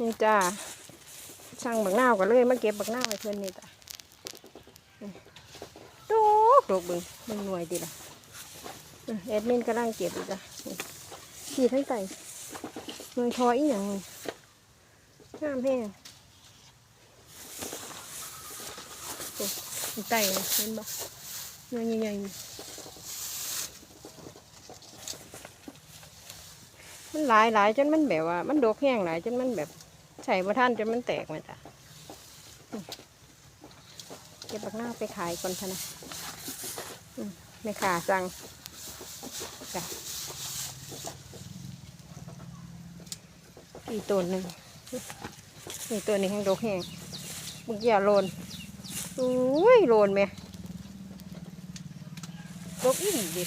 นี่จ้าช่างบักนาวก็เลยมาเก็บบักนาวให้เพื่อนนี่จ้ะนี่โดกโดกบึงเบึงหน่วยดีละเออแอดมินกำลังเก็บอยู่จ้ะขี่ทั้งไต่หน่วยทออีกอย่างห้ามแห้งโอ้ยไต่เห็นบ่หน่วยใหญ่ๆมันหลายหลายจนมันแบบว่า มันดกแห้งหลายจนมันแบบ ใส่มาท่านจนมันแตกมาจ้ะเก็บบักหน้าไปขายก่อนพนะไม่ขาสั่งจ้ะอีกตัวหนึ่งนี่ตัวนี้แห้งดกแห้งมึงอย่าโลนอุ้ยโลนไหมดกอีกดิ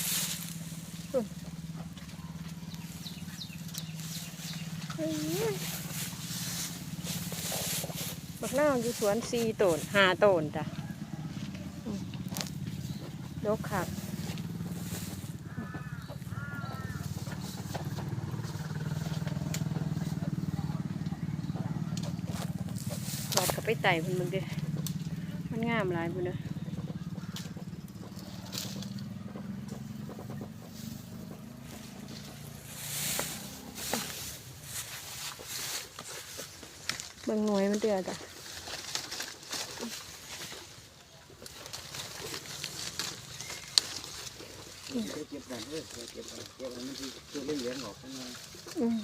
บักนาอยู่สวนสี่ต้นห้าต้นจ้ะอืมดกคักหลอดเข้าไปไต่พุ่นมึงเด้มันงามหลายพุ่นเด้อ เบิ่งหน่วยมันเดือดจ้ะเก็บเก็บกันเออเก็บเก็บกันเก็บอันนี้ที่ตัวเลี้ยงออกข้างในอืม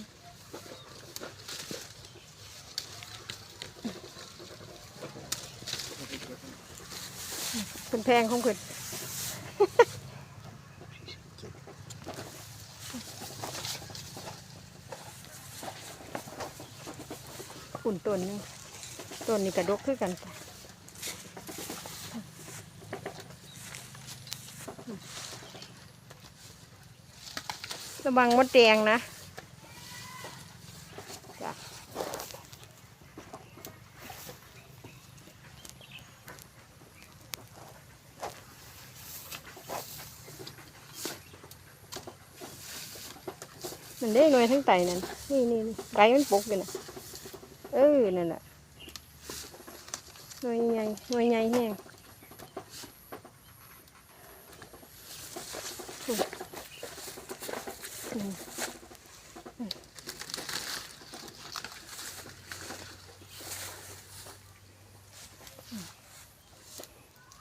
เอาไปเก็บกันเป็นแพงของเพิ่น อุ่นต้นนึงต้นนี้กระดกคือกันจ้ะระวังมดแดงนะจ้ะมันได้หน่วยทั้งไตนั่นนี่นี่นี่ไก่มันปกอยู่นะ เออนั่นแหละหน่วยใหญ่หน่วยใหญ่แห้ง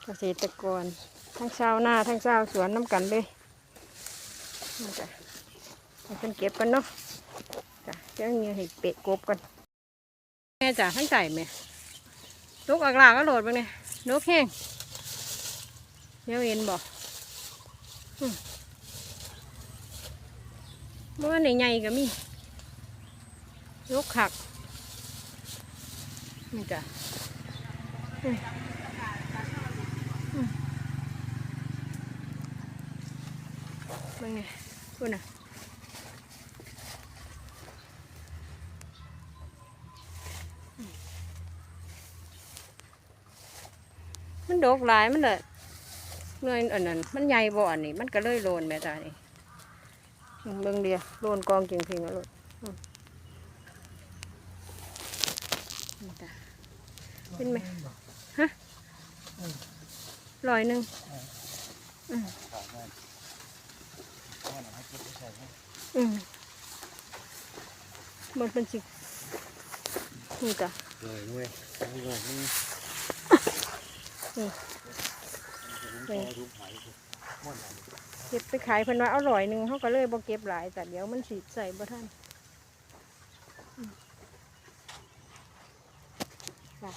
เกษตรกร ทั้งชาวนาทั้งชาวสวนน้ำกันเลยนี่จ้ะให้เป็นเก็บกันเนาะจ้ะเจ้าเงี้ยให้เปะกบกัน แม่จ้ะทั้งไก่แม่ลูกอักลาก็โหลดบ้างเนี่ยนกแห้งเดี๋ยวเห็นบอกเมื่อไหนใหญ่ก็มีลูกขักนี่จ้ะมอืมเป็นไงคุณน่ะ มันดกหลายมันเลยเงินอันนั้นมันใหญ่บ่อนนี้มันก็เลยโลนแม่ตานี่เบิ่งเดียโลนกองจริงพิงแล้วลเป็นไหมฮะร้อยหนึ่งอืมหมมันเป็นสินี่จ้ะเลยด้วยเอาเลยนี่ นี่เก็บไปขายเพิ่นว่าเอาร่อยหนึ่งเขาก็เลยบ่เก็บหลาย แต่เดี๋ยวมันสีใส่บ่ท่านค่ะ